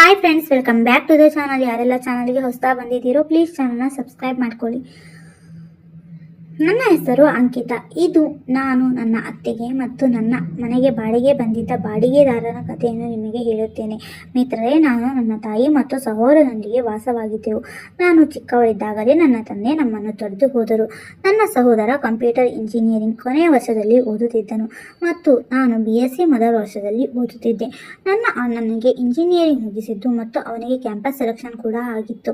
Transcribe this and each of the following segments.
Hi friends welcome back to the channel ಯಾರೆಲ್ಲ ಚಾನಲ್ಗೆ ಹೊಸದಾಗಿ ಬಂದಿದ್ದೀರೋ ಪ್ಲೀಸ್ ಚಾನಲ್ನ ಸಬ್ಸ್ಕ್ರೈಬ್ ಮಾಡ್ಕೊಳ್ಳಿ. ನನ್ನ ಹೆಸರು ಅಂಕಿತ. ಇದು ನಾನು ನನ್ನ ಅತ್ತೆಗೆ ಮತ್ತು ನನ್ನ ಮನೆಗೆ ಬಾಡಿಗೆ ಬಂದಿದ್ದ ಬಾಡಿಗೆದಾರನ ಕಥೆಯನ್ನು ನಿಮಗೆ ಹೇಳುತ್ತೇನೆ. ಮಿತ್ರರೇ, ನಾನು ನನ್ನ ತಾಯಿ ಮತ್ತು ಸಹೋದರನೊಂದಿಗೆ ವಾಸವಾಗಿದ್ದೆವು. ನಾನು ಚಿಕ್ಕವಳಿದ್ದಾಗಲೇ ನನ್ನ ತಂದೆ ನಮ್ಮನ್ನು ತೊರೆದು ಹೋದರು. ನನ್ನ ಸಹೋದರ ಕಂಪ್ಯೂಟರ್ ಇಂಜಿನಿಯರಿಂಗ್ ಕೊನೆಯ ವರ್ಷದಲ್ಲಿ ಓದುತ್ತಿದ್ದನು ಮತ್ತು ನಾನು ಬಿ ಎಸ್ ಸಿ ಮೊದಲ ವರ್ಷದಲ್ಲಿ ಓದುತ್ತಿದ್ದೆ. ನನ್ನ ಅಣ್ಣನಿಗೆ ಇಂಜಿನಿಯರಿಂಗ್ ಮುಗಿಸಿದ್ದು ಮತ್ತು ಅವನಿಗೆ ಕ್ಯಾಂಪಸ್ ಸೆಲೆಕ್ಷನ್ ಕೂಡ ಆಗಿತ್ತು.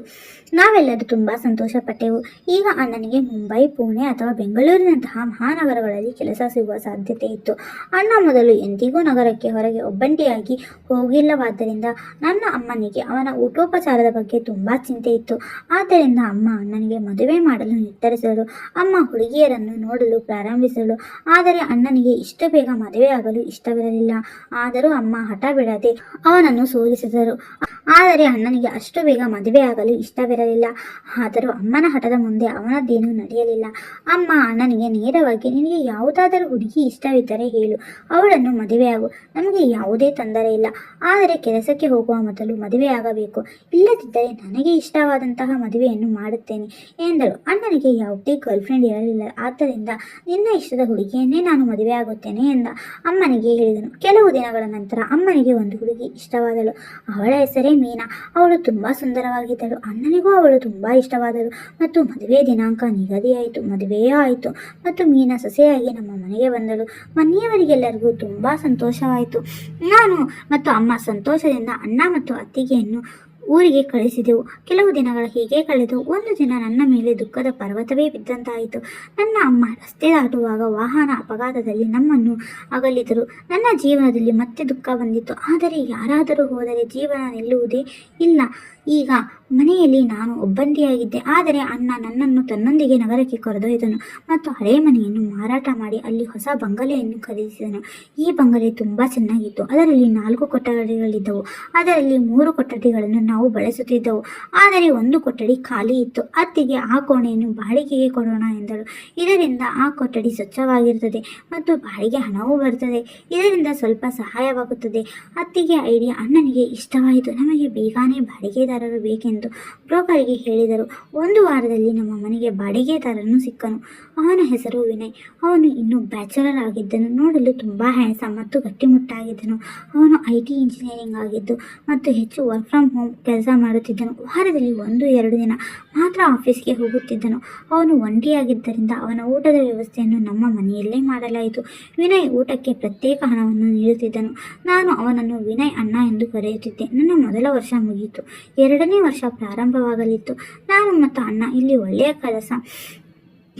ನಾವೆಲ್ಲರೂ ತುಂಬ ಸಂತೋಷಪಟ್ಟೆವು. ಈಗ ಅಣ್ಣನಿಗೆ ಮುಂಬೈ, ಪುಣೆ ಅಥವಾ ಬೆಂಗಳೂರಿನಂತಹ ಮಹಾನಗರಗಳಲ್ಲಿ ಕೆಲಸ ಸಿಗುವ ಸಾಧ್ಯತೆ ಇತ್ತು. ಅಣ್ಣ ಮೊದಲು ಎಂದಿಗೂ ನಗರಕ್ಕೆ ಹೊರಗೆ ಒಬ್ಬಂಟಿಯಾಗಿ ಹೋಗಿಲ್ಲವಾದ್ದರಿಂದ ನನ್ನ ಅಮ್ಮನಿಗೆ ಅವನ ಊಟೋಪಚಾರದ ಬಗ್ಗೆ ತುಂಬ ಚಿಂತೆ ಇತ್ತು. ಆದ್ದರಿಂದ ಅಮ್ಮ ಅಣ್ಣನಿಗೆ ಮದುವೆ ಮಾಡಲು ನಿರ್ಧರಿಸಲು ಅಮ್ಮ ಹುಡುಗಿಯರನ್ನು ನೋಡಲು ಪ್ರಾರಂಭಿಸಲು ಆದರೆ ಅಣ್ಣನಿಗೆ ಇಷ್ಟು ಬೇಗ ಮದುವೆಯಾಗಲು ಇಷ್ಟವಿರಲಿಲ್ಲ. ಆದರೂ ಅಮ್ಮ ಹಠ ಬಿಡದೆ ಅವನನ್ನು ಸೋಲಿಸಿದರು. ಆದರೆ ಅಣ್ಣನಿಗೆ ಅಷ್ಟು ಬೇಗ ಮದುವೆಯಾಗಲು ಇಷ್ಟವಿರಲಿಲ್ಲ. ಆದರೂ ಅಮ್ಮನ ಹಠದ ಮುಂದೆ ಅವನದ್ದೇನೂ ನಡೆಯಲಿಲ್ಲ. ಅಮ್ಮ ಅಣ್ಣನಿಗೆ ನೇರವಾಗಿ ನಿನಗೆ ಯಾವುದಾದರೂ ಹುಡುಗಿ ಇಷ್ಟವಿದ್ದರೆ ಹೇಳು. ಅವಳನ್ನು ಮದುವೆಯಾಗು. ನಮಗೆ ಯಾವುದೇ ತೊಂದರೆ ಇಲ್ಲ. ಆದರೆ ಕೆಲಸಕ್ಕೆ ಹೋಗುವ ಮೊದಲು ಮದುವೆಯಾಗಬೇಕು ಇಲ್ಲದಿದ್ದರೆ ನನಗೆ ಇಷ್ಟವಾದಂತಹ ಮದುವೆಯನ್ನು ಮಾಡುತ್ತೇನೆ ಎಂದಳು. ಅಣ್ಣನಿಗೆ ಯಾವುದೇ ಗರ್ಲ್ಫ್ರೆಂಡ್ ಇರಲಿಲ್ಲ. ಆದ್ದರಿಂದ ನಿನ್ನ ಇಷ್ಟದ ಹುಡುಗಿಯನ್ನೇ ನಾನು ಮದುವೆಯಾಗುತ್ತೇನೆ ಎಂದ. ಅಮ್ಮನಿಗೆ ಹೇಳಿದನು. ಕೆಲವು ದಿನಗಳ ನಂತರ ಅಮ್ಮನಿಗೆ ಒಂದು ಹುಡುಗಿ ಇಷ್ಟವಾದಳು. ಅವಳ ಹೆಸರೇ ಮೀನಾ. ಅವಳು ತುಂಬಾ ಸುಂದರವಾಗಿದ್ದಳು. ಅಣ್ಣನಿಗೂ ಅವಳು ತುಂಬಾ ಇಷ್ಟವಾದಳು. ಮತ್ತು ಮದುವೆ ದಿನಾಂಕ ನಿಗದಿಯಾಯಿತು. ಮದುವೆಯೇ ಆಯಿತು ಮತ್ತು ಮೀನಾ ಸೊಸೆಯಾಗಿ ನಮ್ಮ ಮನೆಗೆ ಬಂದಳು. ಮನೆಯವರಿಗೆಲ್ಲರಿಗೂ ತುಂಬ ಸಂತೋಷವಾಯಿತು. ನಾನು ಮತ್ತು ಅಮ್ಮ ಸಂತೋಷದಿಂದ ಅಣ್ಣ ಮತ್ತು ಅತ್ತಿಗೆಯನ್ನು ಊರಿಗೆ ಕಳಿಸಿದೆವು. ಕೆಲವು ದಿನಗಳು ಹೀಗೆ ಕಳೆದು ಒಂದು ದಿನ ನನ್ನ ಮೇಲೆ ದುಃಖದ ಪರ್ವತವೇ ಬಿದ್ದಂತಾಯಿತು. ನನ್ನ ಅಮ್ಮ ರಸ್ತೆ ದಾಟುವಾಗ ವಾಹನ ಅಪಘಾತದಲ್ಲಿ ನಮ್ಮನ್ನು ಅಗಲಿದರು. ನನ್ನ ಜೀವನದಲ್ಲಿ ಮತ್ತೆ ದುಃಖ ಬಂದಿತ್ತು. ಆದರೆ ಯಾರಾದರೂ ಹೋದರೆ ಜೀವನ ನಿಲ್ಲುವುದೇ ಇಲ್ಲ. ಈಗ ಮನೆಯಲ್ಲಿ ನಾನು ಒಬ್ಬಂಟಿಯಾಗಿದ್ದೆ ಆದರೆ ಅಣ್ಣ ನನ್ನನ್ನು ತನ್ನೊಂದಿಗೆ ನಗರಕ್ಕೆ ಕರೆದೊಯ್ದನು ಮತ್ತು ಹಳೆ ಮನೆಯನ್ನು ಮಾರಾಟ ಮಾಡಿ ಅಲ್ಲಿ ಹೊಸ ಬಂಗಲೆಯನ್ನು ಖರೀದಿಸಿದನು. ಈ ಬಂಗಲೆ ತುಂಬ ಚೆನ್ನಾಗಿತ್ತು. ಅದರಲ್ಲಿ ನಾಲ್ಕು ಕೊಠಡಿಗಳಿದ್ದವು. ಅದರಲ್ಲಿ ಮೂರು ಕೊಠಡಿಗಳನ್ನು ನಾವು ಬಳಸುತ್ತಿದ್ದೆವು. ಆದರೆ ಒಂದು ಕೊಠಡಿ ಖಾಲಿ ಇತ್ತು. ಅತ್ತಿಗೆ ಆ ಕೋಣೆಯನ್ನು ಬಾಡಿಗೆಗೆ ಕೊಡೋಣ ಎಂದಳು. ಇದರಿಂದ ಆ ಕೊಠಡಿ ಸ್ವಚ್ಛವಾಗಿರುತ್ತದೆ ಮತ್ತು ಬಾಡಿಗೆ ಹಣವೂ ಬರುತ್ತದೆ. ಇದರಿಂದ ಸ್ವಲ್ಪ ಸಹಾಯವಾಗುತ್ತದೆ. ಅತ್ತಿಗೆ ಐಡಿಯಾ ಅಣ್ಣನಿಗೆ ಇಷ್ಟವಾಯಿತು. ನಮಗೆ ಬೇಗನೆ ಬಾಡಿಗೆದಾರರು ಬೇಕೆಂದು ಬ್ರೋಕರಿಗೆ ಹೇಳಿದರು. ಒಂದು ವಾರದಲ್ಲಿ ನಮ್ಮ ಮನೆಗೆ ಬಾಡಿಗೆದಾರನು ಸಿಕ್ಕನು. ಅವನ ಹೆಸರು ವಿನಯ್. ಅವನು ಇನ್ನೂ ಬ್ಯಾಚುಲರ್ ಆಗಿದ್ದನು. ನೋಡಲು ತುಂಬ ಹ್ಯಾಂಡ್ಸಮ್ ಮತ್ತು ಗಟ್ಟಿಮುಟ್ಟಾಗಿದ್ದನು. ಅವನು ಐ ಟಿ ಇಂಜಿನಿಯರಿಂಗ್ ಆಗಿದ್ದು ಮತ್ತು ಹೆಚ್ಚು ವರ್ಕ್ ಫ್ರಮ್ ಹೋಮ್ ಕೆಲಸ ಮಾಡುತ್ತಿದ್ದನು. ವಾರದಲ್ಲಿ ಒಂದು, ಎರಡು ದಿನ ಮಾತ್ರ ಆಫೀಸ್ಗೆ ಹೋಗುತ್ತಿದ್ದನು. ಅವನು ಒಂಟಿಯಾಗಿದ್ದರಿಂದ ಅವನ ಊಟದ ವ್ಯವಸ್ಥೆಯನ್ನು ನಮ್ಮ ಮನೆಯಲ್ಲೇ ಮಾಡಲಾಯಿತು. ವಿನಯ್ ಊಟಕ್ಕೆ ಪ್ರತ್ಯೇಕ ಹಣವನ್ನು ನೀಡುತ್ತಿದ್ದನು. ನಾನು ಅವನನ್ನು ವಿನಯ್ ಅಣ್ಣ ಎಂದು ಕರೆಯುತ್ತಿದ್ದೆ. ನನ್ನ ಮೊದಲ ವರ್ಷ ಮುಗಿಯಿತು ಎರಡನೇ ವರ್ಷ ಪ್ರಾರಂಭವಾಗಲಿತ್ತು. ನಾನು ಮತ್ತು ಅಣ್ಣ ಇಲ್ಲಿ ಒಳ್ಳೆಯ ಕೆಲಸ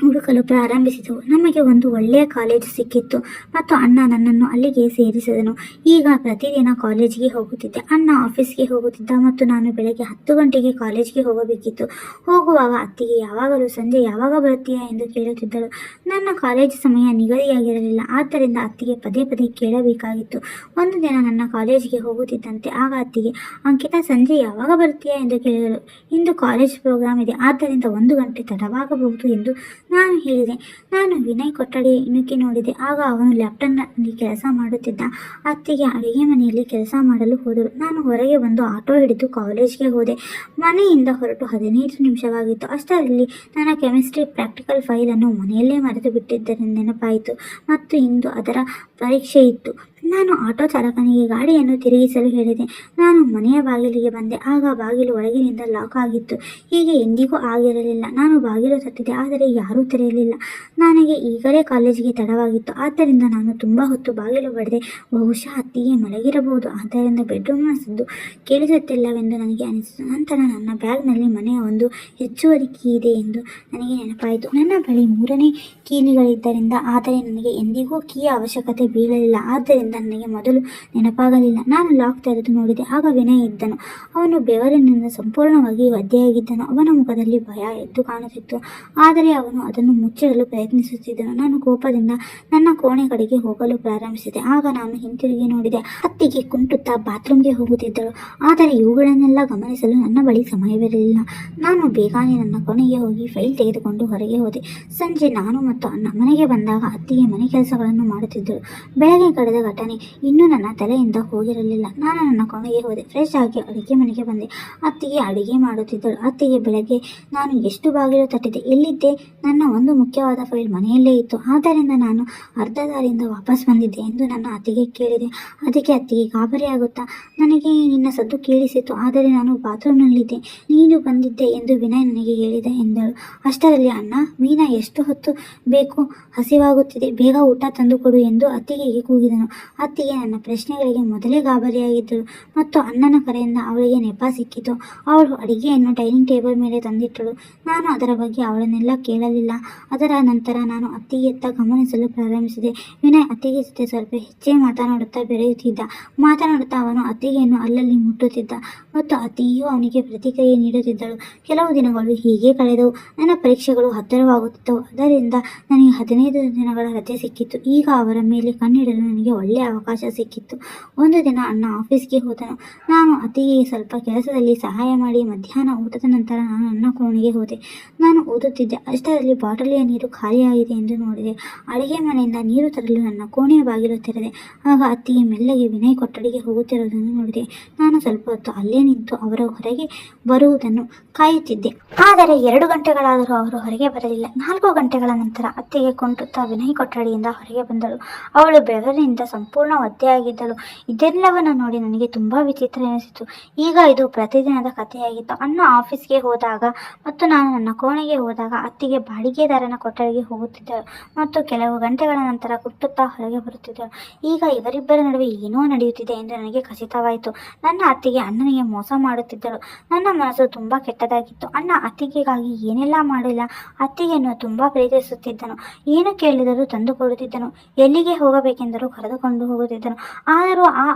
ಹುಡುಕಲು ಪ್ರಾರಂಭಿಸಿದೆವು ನಮಗೆ ಒಂದು ಒಳ್ಳೆಯ ಕಾಲೇಜು ಸಿಕ್ಕಿತ್ತು. ಮತ್ತು ಅಣ್ಣ ನನ್ನನ್ನು ಅಲ್ಲಿಗೆ ಸೇರಿಸಿದನು. ಈಗ ಪ್ರತಿದಿನ ಕಾಲೇಜಿಗೆ ಹೋಗುತ್ತಿದ್ದೆ. ಅಣ್ಣ ಆಫೀಸ್ಗೆ ಹೋಗುತ್ತಿದ್ದ ಮತ್ತು ನಾನು ಬೆಳಗ್ಗೆ ಹತ್ತು ಗಂಟೆಗೆ ಕಾಲೇಜಿಗೆ ಹೋಗಬೇಕಿತ್ತು. ಹೋಗುವಾಗ ಅತ್ತಿಗೆ, ಯಾವಾಗಲೂ ಸಂಜೆ ಯಾವಾಗ ಬರುತ್ತೀಯಾ ಎಂದು ಕೇಳುತ್ತಿದ್ದಳು. ನನ್ನ ಕಾಲೇಜು ಸಮಯ ನಿಗದಿಯಾಗಿರಲಿಲ್ಲ. ಆದ್ದರಿಂದ ಅತ್ತಿಗೆ ಪದೇ ಪದೇ ಕೇಳಬೇಕಾಗಿತ್ತು. ಒಂದು ದಿನ ನನ್ನ ಕಾಲೇಜಿಗೆ ಹೋಗುತ್ತಿದ್ದಂತೆ ಆಗ ಅತ್ತಿಗೆ, ಅಂಕಿತಾ, ಸಂಜೆ ಯಾವಾಗ ಬರ್ತೀಯಾ? ಎಂದು ಕೇಳಿದರು ಇಂದು ಕಾಲೇಜ್ ಪ್ರೋಗ್ರಾಮ್ ಇದೆ. ಆದ್ದರಿಂದ ಒಂದು ಗಂಟೆ ತಡವಾಗಬಹುದು ಎಂದು ನಾನು ಹೇಳಿದೆ, ನಾನು ವಿನಯ್ ಕೊಠಡಿ ಇಣುಕಿ ನೋಡಿದೆ. ಆಗ ಅವನು ಲ್ಯಾಪ್ಟಾಪ್ನಲ್ಲಿ ಕೆಲಸ ಮಾಡುತ್ತಿದ್ದ. ಅತ್ತಿಗೆ ಅಡುಗೆ ಮನೆಯಲ್ಲಿ ಕೆಲಸ ಮಾಡಲು ಹೋದರು ನಾನು ಹೊರಗೆ ಬಂದು ಆಟೋ ಹಿಡಿದು ಕಾಲೇಜ್ಗೆ ಹೋದೆ. ಮನೆಯಿಂದ ಹೊರಟು ಹದಿನೈದು ನಿಮಿಷವಾಗಿತ್ತು. ಅಷ್ಟರಲ್ಲಿ ನನ್ನ ಕೆಮಿಸ್ಟ್ರಿ ಪ್ರಾಕ್ಟಿಕಲ್ ಫೈಲನ್ನು ಮನೆಯಲ್ಲೇ ಮರೆತು ಬಿಟ್ಟಿದ್ದರಿಂದ ನೆನಪಾಯಿತು. ಮತ್ತು ಇಂದು ಅದರ ಪರೀಕ್ಷೆ ಇತ್ತು. ನಾನು ಆಟೋ ಚಾಲಕನಿಗೆ ಗಾಡಿಯನ್ನು ತಿರುಗಿಸಲು ಹೇಳಿದೆ. ನಾನು ಮನೆಯ ಬಾಗಿಲಿಗೆ ಬಂದೆ. ಆಗ ಬಾಗಿಲು ಒಳಗಿನಿಂದ ಲಾಕ್ ಆಗಿತ್ತು. ಹೀಗೆ ಎಂದಿಗೂ ಆಗಿರಲಿಲ್ಲ. ನಾನು ಬಾಗಿಲು ತಟ್ಟಿದೆ. ಆದರೆ ಯಾರೂ ತೆರೆಯಲಿಲ್ಲ. ನನಗೆ ಈಗಲೇ ಕಾಲೇಜಿಗೆ ತಡವಾಗಿತ್ತು. ಆದ್ದರಿಂದ ನಾನು ತುಂಬ ಹೊತ್ತು ಬಾಗಿಲು ಬಡಿದೆ ಬಹುಶಃ ಅತ್ತಿಗೆ ಮಲಗಿರಬಹುದು. ಆದ್ದರಿಂದ ಬೆಡ್ರೂಮ್ನ ಸದ್ದು ಕೇಳಿಸುತ್ತಿಲ್ಲವೆಂದು ನನಗೆ ಅನಿಸಿತು. ನಂತರ ನನ್ನ ಬ್ಯಾಗ್ನಲ್ಲಿ ಮನೆಯ ಒಂದು ಹೆಚ್ಚುವರಿ ಕೀ ಇದೆ ಎಂದು ನನಗೆ ನೆನಪಾಯಿತು. ನನ್ನ ಬಳಿ ಮೂರನೇ ಕೀಲಿಗಳಿದ್ದರಿಂದ, ಆದರೆ ನನಗೆ ಎಂದಿಗೂ ಕೀಯ ಅವಶ್ಯಕತೆ ಬೀಳಲಿಲ್ಲ. ಆದ್ದರಿಂದ ನನಗೆ ಮೊದಲು ನೆನಪಾಗಲಿಲ್ಲ. ನಾನು ಲಾಕ್ ತೆರೆದು ನೋಡಿದೆ. ಆಗ ವಿನಯ್ ಇದ್ದನು. ಅವನು ಬೆವರಿನಿಂದ ಸಂಪೂರ್ಣವಾಗಿ ಒದ್ದೆಯಾಗಿದ್ದನು ಅವನ ಮುಖದಲ್ಲಿ ಭಯ ಎದ್ದು ಕಾಣುತ್ತಿತ್ತು. ಆದರೆ ಅವನು ಅದನ್ನು ಮುಚ್ಚಿಡಲು ಪ್ರಯತ್ನಿಸುತ್ತಿದ್ದನು. ನಾನು ಕೋಪದಿಂದ ನನ್ನ ಕೋಣೆ ಕಡೆಗೆ ಹೋಗಲು ಪ್ರಾರಂಭಿಸಿದೆ. ಆಗ ನಾನು ಹಿಂತಿರುಗಿ ನೋಡಿದೆ. ಅತ್ತಿಗೆ ಕುಂಟುತ್ತಾ ಬಾತ್ರೂಮ್ಗೆ ಹೋಗುತ್ತಿದ್ದಳು. ಆದರೆ ಇವುಗಳನ್ನೆಲ್ಲ ಗಮನಿಸಲು ನನ್ನ ಬಳಿ ಸಮಯವಿರಲಿಲ್ಲ. ನಾನು ಬೇಗನೆ ನನ್ನ ಕೊನೆಗೆ ಹೋಗಿ ಫೈಲ್ ತೆಗೆದುಕೊಂಡು ಹೊರಗೆ ಹೋದೆ. ಸಂಜೆ ನಾನು ಮತ್ತು ಅಣ್ಣ ಮನೆಗೆ ಬಂದಾಗ ಅತ್ತಿಗೆ ಮನೆ ಕೆಲಸಗಳನ್ನು ಮಾಡುತ್ತಿದ್ದರು. ಬೆಳಗ್ಗೆ ಕಳೆದ ಘಟನೆ ಇದ್ದಾನೆ ಇನ್ನೂ ನನ್ನ ತಲೆಯಿಂದ ಹೋಗಿರಲಿಲ್ಲ ನಾನು ನನ್ನ ಕೊನೆಗೆ ಹೋದೆ. ಫ್ರೆಶ್ ಆಗಿ ಅಡುಗೆ ಮನೆಗೆ ಬಂದೆ. ಅತ್ತಿಗೆ ಅಡುಗೆ ಮಾಡುತ್ತಿದ್ದಳು. ಅತ್ತಿಗೆ ಬೆಳಗ್ಗೆ ನಾನು ಎಷ್ಟು ಬಾಗಿಲು ತಟ್ಟಿದೆ ಎಲ್ಲಿದ್ದೆ ನನ್ನ ಒಂದು ಮುಖ್ಯವಾದ ಫೈಲ್ ಮನೆಯಲ್ಲೇ ಇತ್ತು. ಆದ್ದರಿಂದ ನಾನು ಅರ್ಧ ದಾರಿಯಿಂದ ವಾಪಸ್ ಬಂದಿದ್ದೆ ಎಂದು ನನ್ನ ಅತ್ತಿಗೆ ಕೇಳಿದೆ. ಅದಕ್ಕೆ ಅತ್ತಿಗೆ ಗಾಬರಿಯಾಗುತ್ತಾ ನನಗೆ ನಿನ್ನ ಸದ್ದು ಕೇಳಿಸಿತು ಆದರೆ ನಾನು ಬಾತ್ರೂಮ್ನಲ್ಲಿದ್ದೆ. ನೀನು ಬಂದಿದ್ದೆ ಎಂದು ವಿನಯ್ ನನಗೆ ಹೇಳಿದೆ ಎಂದಳು. ಅಷ್ಟರಲ್ಲಿ, ಅಣ್ಣ ಮೀನಾ ಎಷ್ಟು ಹೊತ್ತು ಬೇಕು? ಹಸಿವಾಗುತ್ತಿದೆ. ಬೇಗ ಊಟ ತಂದುಕೊಡು ಎಂದು ಅತ್ತಿಗೆಗೆ ಕೂಗಿದನು. ಅತ್ತಿಗೆ ನನ್ನ ಪ್ರಶ್ನೆಗಳಿಗೆ ಮೊದಲೇ ಗಾಬರಿಯಾಗಿದ್ದಳು ಮತ್ತು ಅಣ್ಣನ ಕರೆಯಿಂದ ಅವಳಿಗೆ ನೆಪ ಸಿಕ್ಕಿತು. ಅವಳು ಅಡಿಗೆಯನ್ನು ಡೈನಿಂಗ್ ಟೇಬಲ್ ಮೇಲೆ ತಂದಿಟ್ಟಳು. ನಾನು ಅದರ ಬಗ್ಗೆ ಅವಳನ್ನೆಲ್ಲ ಕೇಳಲಿಲ್ಲ. ಅದರ ನಂತರ ನಾನು ಅತ್ತಿಗೆಯತ್ತ ಗಮನಿಸಲು ಪ್ರಾರಂಭಿಸಿದೆ. ವಿನಯ್ ಅತ್ತಿಗೆ ಜೊತೆ ಸ್ವಲ್ಪ ಹೆಚ್ಚೇ ಮಾತನಾಡುತ್ತಾ ಬೆರೆಯುತ್ತಿದ್ದ. ಮಾತನಾಡುತ್ತಾ ಅವನು ಅತ್ತಿಗೆಯನ್ನು ಅಲ್ಲಲ್ಲಿ ಮುಟ್ಟುತ್ತಿದ್ದ ಮತ್ತು ಅತ್ತಿಗೆಯು ಅವನಿಗೆ ಪ್ರತಿಕ್ರಿಯೆ ನೀಡುತ್ತಿದ್ದಳು. ಕೆಲವು ದಿನಗಳು ಹೀಗೆ ಕಳೆದವು. ನನ್ನ ಪರೀಕ್ಷೆಗಳು ಹತ್ತಿರವಾಗುತ್ತಿದ್ದವು. ಅದರಿಂದ ನನಗೆ ಹದಿನೈದು ದಿನಗಳ ರಜೆ ಸಿಕ್ಕಿತ್ತು ಈಗ ಅವರ ಮೇಲೆ ಕಣ್ಣಿಡಲು ನನಗೆ ಒಳ್ಳೆಯ ಅವಕಾಶ ಸಿಕ್ಕಿತ್ತು. ಒಂದು ದಿನ ಅಣ್ಣ ಆಫೀಸ್ಗೆ ಹೋದನು. ನಾನು ಅತ್ತಿಗೆ ಸ್ವಲ್ಪ ಕೆಲಸದಲ್ಲಿ ಸಹಾಯ ಮಾಡಿ ಮಧ್ಯಾಹ್ನ ಊಟದ ನಂತರ ನಾನು ಅಣ್ಣ ಕೋಣೆಗೆ ಹೋದೆ. ನಾನು ಓದುತ್ತಿದ್ದೆ. ಅಷ್ಟರಲ್ಲಿ ಬಾಟಲಿಯ ನೀರು ಖಾಲಿಯಾಗಿದೆ ಎಂದು ನೋಡಿದೆ. ಅಡುಗೆ ಮನೆಯಿಂದ ನೀರು ತರಲು ನನ್ನ ಕೋಣೆಯ ಬಾಗಿಲು ತೆರೆದೆ. ಆಗ ಅತ್ತಿಗೆ ಮೆಲ್ಲಗೆ ವಿನಯ್ ಕೊಠಡಿಗೆ ಹೋಗುತ್ತಿರುವುದನ್ನು ನೋಡಿದೆ. ನಾನು ಸ್ವಲ್ಪ ಹೊತ್ತು ಅಲ್ಲೇ ನಿಂತು ಅವರ ಹೊರಗೆ ಬರುವುದನ್ನು ಕಾಯುತ್ತಿದ್ದೆ. ಆದರೆ ಎರಡು ಗಂಟೆಗಳಾದರೂ ಅವರು ಹೊರಗೆ ಬರಲಿಲ್ಲ. ನಾಲ್ಕು ಗಂಟೆಗಳ ನಂತರ ಅತ್ತಿಗೆ ಕೊಂಡುತ್ತಾ ವಿನಯ್ ಕೊಠಡಿಯಿಂದ ಹೊರಗೆ ಬಂದಳು. ಅವಳು ಬೆವರಿನಿಂದ ಸಂಪೂರ್ಣ ಒದ್ದೆಯಾಗಿದ್ದಳು ಇದೆಲ್ಲವನ್ನು ನೋಡಿ ನನಗೆ ತುಂಬಾ ವಿಚಿತ್ರ ಎನಿಸಿತು. ಈಗ ಇದು ಪ್ರತಿದಿನದ ಕಥೆಯಾಗಿತ್ತು. ಅಣ್ಣ ಆಫೀಸ್ಗೆ ಹೋದಾಗ ಮತ್ತು ನಾನು ನನ್ನ ಕೋಣೆಗೆ ಹೋದಾಗ ಅತ್ತಿಗೆ ಬಾಡಿಗೆದಾರನ ಕೊಠಡಿಗೆ ಹೋಗುತ್ತಿದ್ದಳು ಮತ್ತು ಕೆಲವು ಗಂಟೆಗಳ ನಂತರ ಕುಟ್ಟುತ್ತಾ ಹೊರಗೆ ಬರುತ್ತಿದ್ದಳು. ಈಗ ಇವರಿಬ್ಬರ ನಡುವೆ ಏನೋ ನಡೆಯುತ್ತಿದೆ ಎಂದು ನನಗೆ ಖಚಿತವಾಯಿತು. ನನ್ನ ಅತ್ತಿಗೆ ಅಣ್ಣನಿಗೆ ಮೋಸ ಮಾಡುತ್ತಿದ್ದಳು. ನನ್ನ ಮನಸ್ಸು ತುಂಬಾ ಕೆಟ್ಟದಾಗಿತ್ತು. ಅಣ್ಣ ಅತ್ತಿಗೆಗಾಗಿ ಏನೆಲ್ಲ ಮಾಡಿಲ್ಲ. ಅತ್ತಿಗೆಯನ್ನು ತುಂಬಾ ಪ್ರೀತಿಸುತ್ತಿದ್ದನು. ಏನು ಕೇಳಿದರೂ ತಂದುಕೊಡುತ್ತಿದ್ದನು. ಎಲ್ಲಿಗೆ ಹೋಗಬೇಕೆಂದರೂ ಕರೆದುಕೊಂಡು ಹೋಗುತ್ತಿದ್ದನು ಆದರೂ ಆ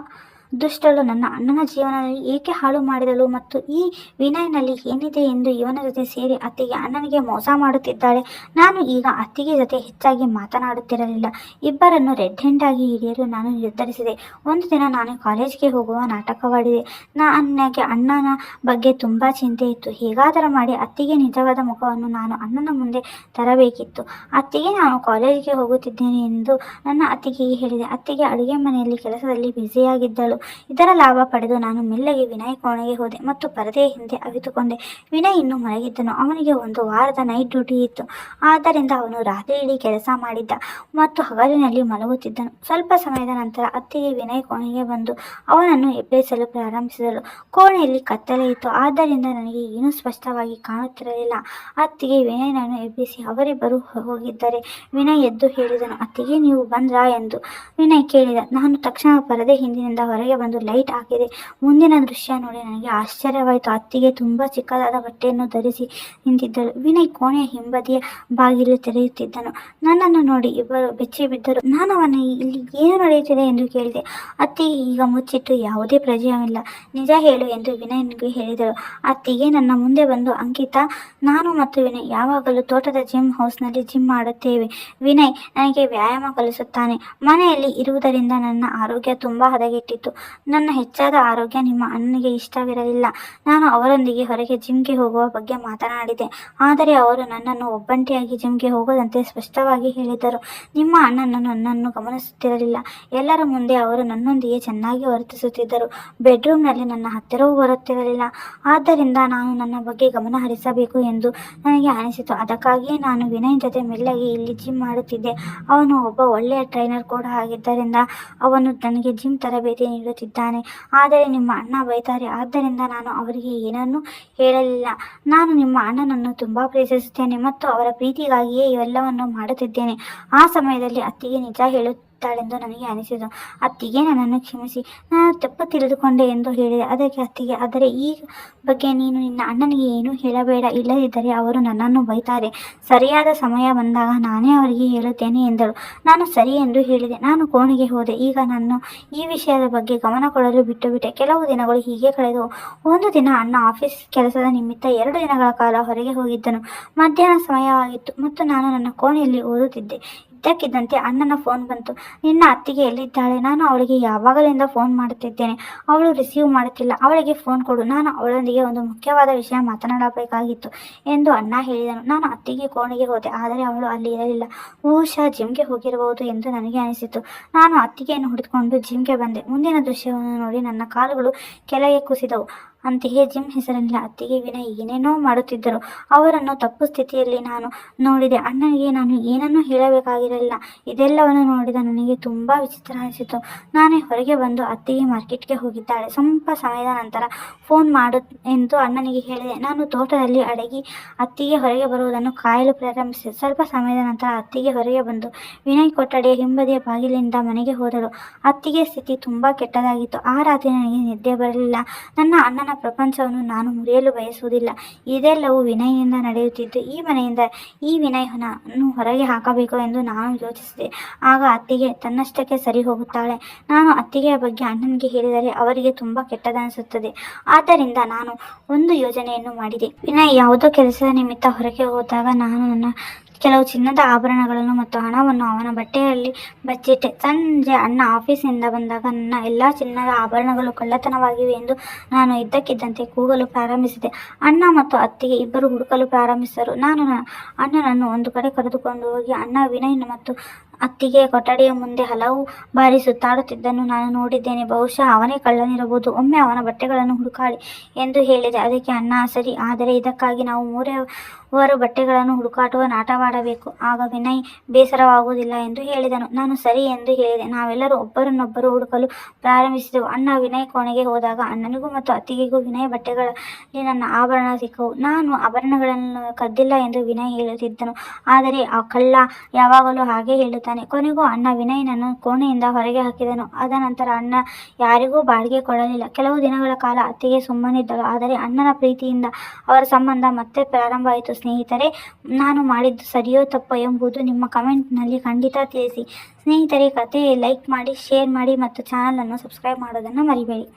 ದುಷ್ಟಳು ನನ್ನ ಅಣ್ಣನ ಜೀವನದಲ್ಲಿ ಏಕೆ ಹಾಳು ಮಾಡಿದಳು ಮತ್ತು ಈ ವಿನಯ್ನಲ್ಲಿ ಏನಿದೆ ಎಂದು ಇವನ ಜೊತೆ ಸೇರಿ ಅತ್ತಿಗೆ ಅಣ್ಣನಿಗೆ ಮೋಸ ಮಾಡುತ್ತಿದ್ದಾಳೆ? ನಾನು ಈಗ ಅತ್ತಿಗೆ ಜೊತೆ ಹೆಚ್ಚಾಗಿ ಮಾತನಾಡುತ್ತಿರಲಿಲ್ಲ. ಇಬ್ಬರನ್ನು ರೆಡ್ ಹ್ಯಾಂಡ್ ಆಗಿ ಹಿಡಿಯಲು ನಾನು ನಿರ್ಧರಿಸಿದೆ. ಒಂದು ದಿನ ನಾನು ಕಾಲೇಜ್ಗೆ ಹೋಗುವ ನಾಟಕವಾಡಿದೆ. ನನಗೆ ಅಣ್ಣನ ಬಗ್ಗೆ ತುಂಬ ಚಿಂತೆ ಇತ್ತು. ಹೇಗಾದರೂ ಮಾಡಿ ಅತ್ತಿಗೆ ನಿಜವಾದ ಮುಖವನ್ನು ನಾನು ಅಣ್ಣನ ಮುಂದೆ ತರಬೇಕಿತ್ತು. ಅತ್ತಿಗೆ ನಾನು ಕಾಲೇಜಿಗೆ ಹೋಗುತ್ತಿದ್ದೇನೆ ಎಂದು ನನ್ನ ಅತ್ತಿಗೆಗೆ ಹೇಳಿದೆ. ಅತ್ತಿಗೆ ಅಡುಗೆ ಮನೆಯಲ್ಲಿ ಕೆಲಸದಲ್ಲಿ ಬ್ಯುಸಿಯಾಗಿದ್ದಳು. ಇದರ ಲಾಭ ಪಡೆದು ನಾನು ಮೆಲ್ಲಗೆ ವಿನಯ್ ಕೋಣೆಗೆ ಹೋದೆ ಮತ್ತು ಪರದೆಯ ಹಿಂದೆ ಅವಿತುಕೊಂಡೆ. ವಿನಯ್ ಇನ್ನೂ ಮಲಗಿದ್ದನು. ಅವನಿಗೆ ಒಂದು ವಾರದ ನೈಟ್ ಡ್ಯೂಟಿ ಇತ್ತು. ಆದ್ದರಿಂದ ಅವನು ರಾತ್ರಿ ಇಡೀ ಕೆಲಸ ಮಾಡಿದ್ದ ಮತ್ತು ಹಗಲಿನಲ್ಲಿ ಮಲಗುತ್ತಿದ್ದನು. ಸ್ವಲ್ಪ ಸಮಯದ ನಂತರ ಅತ್ತಿಗೆ ವಿನಯ್ ಕೋಣೆಗೆ ಬಂದು ಅವನನ್ನು ಎಬ್ಬಿಸಲು ಪ್ರಾರಂಭಿಸಿದಳು. ಕೋಣೆಯಲ್ಲಿ ಕತ್ತಲೆ ಇತ್ತು. ಆದ್ದರಿಂದ ನನಗೆ ಏನೂ ಸ್ಪಷ್ಟವಾಗಿ ಕಾಣುತ್ತಿರಲಿಲ್ಲ. ಅತ್ತಿಗೆ ವಿನಯನನ್ನು ಎಬ್ಬಿಸಿ ಅವರಿಬ್ಬರು ಹೋಗಿದ್ದರೆ ವಿನಯ್ ಎದ್ದು ಹೇಳಿದನು. ಅತ್ತಿಗೆ ನೀವು ಬಂದ್ರಾ? ಎಂದು ವಿನಯ್ ಕೇಳಿದ. ನಾನು ತಕ್ಷಣ ಪರದೆ ಹಿಂದಿನಿಂದ ಹೊರಗೆ ಬಂದು ಲೈಟ್ ಹಾಕಿದೆ. ಮುಂದಿನ ದೃಶ್ಯ ನೋಡಿ, ನನಗೆ ಆಶ್ಚರ್ಯವಾಯಿತು. ಅತ್ತಿಗೆ ತುಂಬಾ ಚಿಕ್ಕದಾದ ಬಟ್ಟೆಯನ್ನು ಧರಿಸಿ ನಿಂತಿದ್ದಳು. ವಿನಯ್ ಕೋಣೆಯ ಹಿಂಬದಿಯ ಬಾಗಿಲು ತೆರೆಯುತ್ತಿದ್ದನು. ನನ್ನನ್ನು ನೋಡಿ ಇಬ್ಬರು ಬೆಚ್ಚಿ ಬಿದ್ದರು. ನಾನು ಅವನ ಇಲ್ಲಿ ಏನು ನಡೆಯುತ್ತಿದೆ ಎಂದು ಕೇಳಿದೆ. ಅತ್ತಿಗೆ ಈಗ ಮುಚ್ಚಿಟ್ಟು ಯಾವುದೇ ಪ್ರಜೆಯವಿಲ್ಲ ನಿಜ ಹೇಳು ಎಂದು ವಿನಯನಿಗೆ ಹೇಳಿದಳು. ಅತ್ತಿಗೆ ನನ್ನ ಮುಂದೆ ಬಂದು, ಅಂಕಿತಾ, ನಾನು ಮತ್ತು ವಿನಯ್ ಯಾವಾಗಲೂ ತೋಟದ ಜಿಮ್ ಹೌಸ್ನಲ್ಲಿ ಜಿಮ್ ಮಾಡುತ್ತೇವೆ. ವಿನಯ್ ನನಗೆ ವ್ಯಾಯಾಮ ಕಲಿಸುತ್ತಾನೆ. ಮನೆಯಲ್ಲಿ ಇರುವುದರಿಂದ ನನ್ನ ಆರೋಗ್ಯ ತುಂಬಾ ಹದಗೆಟ್ಟಿತ್ತು. ನನ್ನ ಹೆಚ್ಚಾದ ಆರೋಗ್ಯ ನಿಮ್ಮ ಅಣ್ಣನಿಗೆ ಇಷ್ಟವಿರಲಿಲ್ಲ. ನಾನು ಅವರೊಂದಿಗೆ ಹೊರಗೆ ಜಿಮ್ಗೆ ಹೋಗುವ ಬಗ್ಗೆ ಮಾತನಾಡಿದೆ. ಆದರೆ ಅವರು ನನ್ನನ್ನು ಒಬ್ಬಂಟಿಯಾಗಿ ಜಿಮ್ಗೆ ಹೋಗದಂತೆ ಸ್ಪಷ್ಟವಾಗಿ ಹೇಳಿದರು. ನಿಮ್ಮ ಅಣ್ಣನನ್ನು ನನ್ನನ್ನು ಗಮನಿಸುತ್ತಿರಲಿಲ್ಲ. ಎಲ್ಲರ ಮುಂದೆ ಅವರು ನನ್ನೊಂದಿಗೆ ಚೆನ್ನಾಗಿ ವರ್ತಿಸುತ್ತಿದ್ದರು. ಬೆಡ್ರೂಮ್ನಲ್ಲಿ ನನ್ನ ಹತ್ತಿರವೂ ಬರುತ್ತಿರಲಿಲ್ಲ. ಆದ್ದರಿಂದ ನಾನು ನನ್ನ ಬಗ್ಗೆ ಗಮನ ಹರಿಸಬೇಕು ಎಂದು ನನಗೆ ಅನಿಸಿತು. ಅದಕ್ಕಾಗಿಯೇ ನಾನು ವಿನಯ್ ಜೊತೆ ಮೆಲ್ಲಗೆ ಇಲ್ಲಿ ಜಿಮ್ ಮಾಡುತ್ತಿದ್ದೆ. ಅವನು ಒಬ್ಬ ಒಳ್ಳೆಯ ಟ್ರೈನರ್ ಕೂಡ ಆಗಿದ್ದರಿಂದ ಅವನು ನನಗೆ ಜಿಮ್ ತರಬೇತಿ ನೀಡುತ್ತಿದ್ದಾನೆ ಆದರೆ ನಿಮ್ಮ ಅಣ್ಣ ಬೈತಾರೆ. ಆದ್ದರಿಂದ ನಾನು ಅವರಿಗೆ ಏನನ್ನೂ ಹೇಳಲಿಲ್ಲ. ನಾನು ನಿಮ್ಮ ಅಣ್ಣನನ್ನು ತುಂಬ ಪ್ರೀತಿಸುತ್ತೇನೆ ಮತ್ತು ಅವರ ಪ್ರೀತಿಗಾಗಿಯೇ ಇವೆಲ್ಲವನ್ನು ಮಾಡುತ್ತಿದ್ದೇನೆ. ಆ ಸಮಯದಲ್ಲಿ ಅತ್ತಿಗೆ ನಿಜ ಹೇಳುತ್ತಾಳೆಂದು ನನಗೆ ಅನಿಸಿತು ಅತ್ತಿಗೆ ನನ್ನನ್ನು ಕ್ಷಮಿಸಿ. ನಾನು ತಪ್ಪು ತಿಳಿದುಕೊಂಡೆ ಎಂದು ಹೇಳಿದೆ. ಅದಕ್ಕೆ ಅತ್ತಿಗೆ, ಆದರೆ ಈ ಬಗ್ಗೆ ನೀನು ನಿನ್ನ ಅಣ್ಣನಿಗೆ ಏನೂ ಹೇಳಬೇಡ. ಇಲ್ಲದಿದ್ದರೆ ಅವರು ನನ್ನನ್ನು ಬೈತಾರೆ. ಸರಿಯಾದ ಸಮಯ ಬಂದಾಗ ನಾನೇ ಅವರಿಗೆ ಹೇಳುತ್ತೇನೆ ಎಂದಳು. ನಾನು ಸರಿ ಎಂದು ಹೇಳಿದೆ. ನಾನು ಕೋಣೆಗೆ ಹೋದೆ. ಈಗ ನಾನು ಈ ವಿಷಯದ ಬಗ್ಗೆ ಗಮನ ಕೊಡಲು ಬಿಟ್ಟುಬಿಟ್ಟೆ. ಕೆಲವು ದಿನಗಳು ಹೀಗೆ ಕಳೆದವು. ಒಂದು ದಿನ ಅಣ್ಣ ಆಫೀಸ್ ಕೆಲಸದ ನಿಮಿತ್ತ ಎರಡು ದಿನಗಳ ಕಾಲ ಹೊರಗೆ ಹೋಗಿದ್ದನು. ಮಧ್ಯಾಹ್ನ ಸಮಯವಾಗಿತ್ತು. ಮತ್ತು ನಾನು ನನ್ನ ಕೋಣೆಯಲ್ಲಿ ಓದುತ್ತಿದ್ದೆ. ಇದ್ದಕ್ಕಿದ್ದಂತೆ ಅಣ್ಣನ ಫೋನ್ ಬಂತು. ನಿನ್ನ ಅತ್ತಿಗೆ ಎಲ್ಲಿದ್ದಾಳೆ? ನಾನು ಅವಳಿಗೆ ಯಾವಾಗಲಿಂದ ಫೋನ್ ಮಾಡುತ್ತಿದ್ದೇನೆ. ಅವಳು ರಿಸೀವ್ ಮಾಡುತ್ತಿಲ್ಲ. ಅವಳಿಗೆ ಫೋನ್ ಕೊಡು. ನಾನು ಅವಳೊಂದಿಗೆ ಒಂದು ಮುಖ್ಯವಾದ ವಿಷಯ ಮಾತನಾಡಬೇಕಾಗಿತ್ತು ಎಂದು ಅಣ್ಣ ಹೇಳಿದನು. ನಾನು ಅತ್ತಿಗೆ ಕೋಣೆಗೆ ಹೋದೆ. ಆದರೆ ಅವಳು ಅಲ್ಲಿ ಇರಲಿಲ್ಲ. ಬಹುಶಃ ಜಿಮ್ಗೆ ಹೋಗಿರಬಹುದು ಎಂದು ನನಗೆ ಅನಿಸಿತು. ನಾನು ಅತ್ತಿಗೆಯನ್ನು ಹುಡುಕಿಕೊಂಡು ಜಿಮ್ಗೆ ಬಂದೆ. ಮುಂದಿನ ದೃಶ್ಯವನ್ನು ನೋಡಿ ನನ್ನ ಕಾಲುಗಳು ಕೆಳಗೆ ಕುಸಿದವು. ಅಂತೆಯೇ ಜಿಮ್ ಹೆಸರಿನಲ್ಲಿ ಅತ್ತಿಗೆ ವಿನಯ್ ಏನೇನೋ ಮಾಡುತ್ತಿದ್ದರು. ಅವರನ್ನು ತಪ್ಪು ಸ್ಥಿತಿಯಲ್ಲಿ ನಾನು ನೋಡಿದೆ. ಅಣ್ಣನಿಗೆ ನಾನು ಏನನ್ನೂ ಹೇಳಬೇಕಾಗಿರಲಿಲ್ಲ. ಇದೆಲ್ಲವನ್ನು ನೋಡಿದ ನನಗೆ ತುಂಬ ವಿಚಿತ್ರ ಅನಿಸಿತು. ನಾನೇ ಹೊರಗೆ ಬಂದು ಅತ್ತಿಗೆ ಮಾರ್ಕೆಟ್ಗೆ ಹೋಗಿದ್ದಾಳೆ. ಸ್ವಲ್ಪ ಸಮಯದ ನಂತರ ಫೋನ್ ಮಾಡು ಎಂದು ಅಣ್ಣನಿಗೆ ಹೇಳಿದೆ. ನಾನು ತೋಟದಲ್ಲಿ ಅಡಗಿ ಅತ್ತಿಗೆ ಹೊರಗೆ ಬರುವುದನ್ನು ಕಾಯಲು ಪ್ರಾರಂಭಿಸಿದೆ. ಸ್ವಲ್ಪ ಸಮಯದ ನಂತರ ಅತ್ತಿಗೆ ಹೊರಗೆ ಬಂದು ವಿನಯ್ ಕೊಠಡಿಯ ಹಿಂಬದಿಯ ಬಾಗಿಲಿಂದ ಮನೆಗೆ ಹೋದಳು. ಅತ್ತಿಗೆ ಸ್ಥಿತಿ ತುಂಬ ಕೆಟ್ಟದಾಗಿತ್ತು. ಆ ರಾತ್ರಿ ನನಗೆ ನಿದ್ದೆ ಬರಲಿಲ್ಲ. ನನ್ನ ಅಣ್ಣನ ಪ್ರಪಂಚವನ್ನು ನಾನು ಮುರಿಯಲು ಬಯಸುವುದಿಲ್ಲ. ಇದೆಲ್ಲವೂ ವಿನಯದಿಂದ ನಡೆಯುತ್ತಿದ್ದು ಈ ಮನೆಯಿಂದ ಈ ವಿನಯನನ್ನು ಹೊರಗೆ ಹಾಕಬೇಕು ಎಂದು ನಾನು ಯೋಚಿಸಿದೆ. ಆಗ ಅತ್ತಿಗೆ ತನ್ನಷ್ಟಕ್ಕೆ ಸರಿ ಹೋಗುತ್ತಾಳೆ. ನಾನು ಅತ್ತಿಗೆಯ ಬಗ್ಗೆ ಅಣ್ಣನಿಗೆ ಹೇಳಿದರೆ ಅವರಿಗೆ ತುಂಬ ಕೆಟ್ಟದನಿಸುತ್ತದೆ ಆದ್ದರಿಂದ ನಾನು ಒಂದು ಯೋಜನೆಯನ್ನು ಮಾಡಿದೆ. ವಿನಯ್ ಯಾವುದೋ ಕೆಲಸದ ನಿಮಿತ್ತ ಹೊರಗೆ ಹೋದಾಗ ನಾನು ನನ್ನ ಕೆಲವು ಚಿನ್ನದ ಆಭರಣಗಳನ್ನು ಮತ್ತು ಹಣವನ್ನು ಅವನ ಬಟ್ಟೆಯಲ್ಲಿ ಬಚ್ಚಿಟ್ಟೆ. ಸಂಜೆ ಅಣ್ಣ ಆಫೀಸಿನಿಂದ ಬಂದಾಗ, ನನ್ನ ಎಲ್ಲ ಚಿನ್ನದ ಆಭರಣಗಳು ಕಳ್ಳತನವಾಗಿವೆ ಎಂದು ನಾನು ಇದ್ದಕ್ಕಿದ್ದಂತೆ ಕೂಗಲು ಪ್ರಾರಂಭಿಸಿದೆ. ಅಣ್ಣ ಮತ್ತು ಅತ್ತಿಗೆ ಇಬ್ಬರು ಹುಡುಕಲು ಪ್ರಾರಂಭಿಸಿದರು. ನಾನು ಅಣ್ಣನನ್ನು ಒಂದು ಕಡೆ ಕರೆದುಕೊಂಡು ಹೋಗಿ, ಅಣ್ಣ, ವಿನಯ್ ಮತ್ತು ಅತ್ತಿಗೆ ಕೊಠಡಿಯ ಮುಂದೆ ಹಲವು ಬಾರಿ ಸುತ್ತಾಡುತ್ತಿದ್ದನ್ನು ನಾನು ನೋಡಿದ್ದೇನೆ. ಬಹುಶಃ ಅವನೇ ಕಳ್ಳನಿರಬಹುದು. ಒಮ್ಮೆ ಅವನ ಬಟ್ಟೆಗಳನ್ನು ಹುಡುಕಾಡಿ ಎಂದು ಹೇಳಿದೆ. ಅದಕ್ಕೆ ಅಣ್ಣ, ಸರಿ. ಆದರೆ ಇದಕ್ಕಾಗಿ ನಾವು ಮೂರವರು ಬಟ್ಟೆಗಳನ್ನು ಹುಡುಕಾಟುವ ನಾಟವಾಡಬೇಕು. ಆಗ ವಿನಯ್, ಬೇಸರವಾಗುವುದಿಲ್ಲ ಎಂದು ಹೇಳಿದನು. ನಾನು ಸರಿ ಎಂದು ಹೇಳಿದೆ. ನಾವೆಲ್ಲರೂ ಒಬ್ಬರನ್ನೊಬ್ಬರು ಹುಡುಕಲು ಪ್ರಾರಂಭಿಸಿದೆವು. ಅಣ್ಣ ವಿನಯ್ ಕೋಣೆಗೆ ಹೋದಾಗ ಅಣ್ಣನಿಗೂ ಮತ್ತು ಅತ್ತಿಗೆಗೂ ವಿನಯ್ ಬಟ್ಟೆಗಳಲ್ಲಿ ನನ್ನ ಆಭರಣ ಸಿಕ್ಕವು. ನಾನು ಆಭರಣಗಳನ್ನು ಕದ್ದಿಲ್ಲ ಎಂದು ವಿನಯ್ ಹೇಳುತ್ತಿದ್ದನು. ಆದರೆ ಆ ಕಳ್ಳ ಯಾವಾಗಲೂ ಹಾಗೆ ಹೇಳುತ್ತಾನೆ. ಕೊನೆಗೂ ಅಣ್ಣ ವಿನಯನನ್ನು ಕೋಣೆಯಿಂದ ಹೊರಗೆ ಹಾಕಿದನು. ಅದ ನಂತರ ಅಣ್ಣ ಯಾರಿಗೂ ಬಾಡಿಗೆ ಕೊಡಲಿಲ್ಲ. ಕೆಲವು ದಿನಗಳ ಕಾಲ ಅತ್ತಿಗೆ ಸುಮ್ಮನಿದ್ದಳು. ಆದರೆ ಅಣ್ಣನ ಪ್ರೀತಿಯಿಂದ ಅವರ ಸಂಬಂಧ ಮತ್ತೆ ಪ್ರಾರಂಭ ಆಯಿತು ಸ್ನೇಹಿತರೆ, ನಾನು ಮಾಡಿದ್ದು ಸರಿಯೋ ತಪ್ಪೋ ಎಂಬುದು ನಿಮ್ಮ ಕಮೆಂಟ್ನಲ್ಲಿ ಖಂಡಿತ ತಿಳಿಸಿ. ಸ್ನೇಹಿತರೆ ಕತೆ ಲೈಕ್ ಮಾಡಿ, ಶೇರ್ ಮಾಡಿ ಮತ್ತು ಚಾನಲನ್ನು ಸಬ್ಸ್ಕ್ರೈಬ್ ಮಾಡೋದನ್ನು ಮರಿಬೇಡಿ.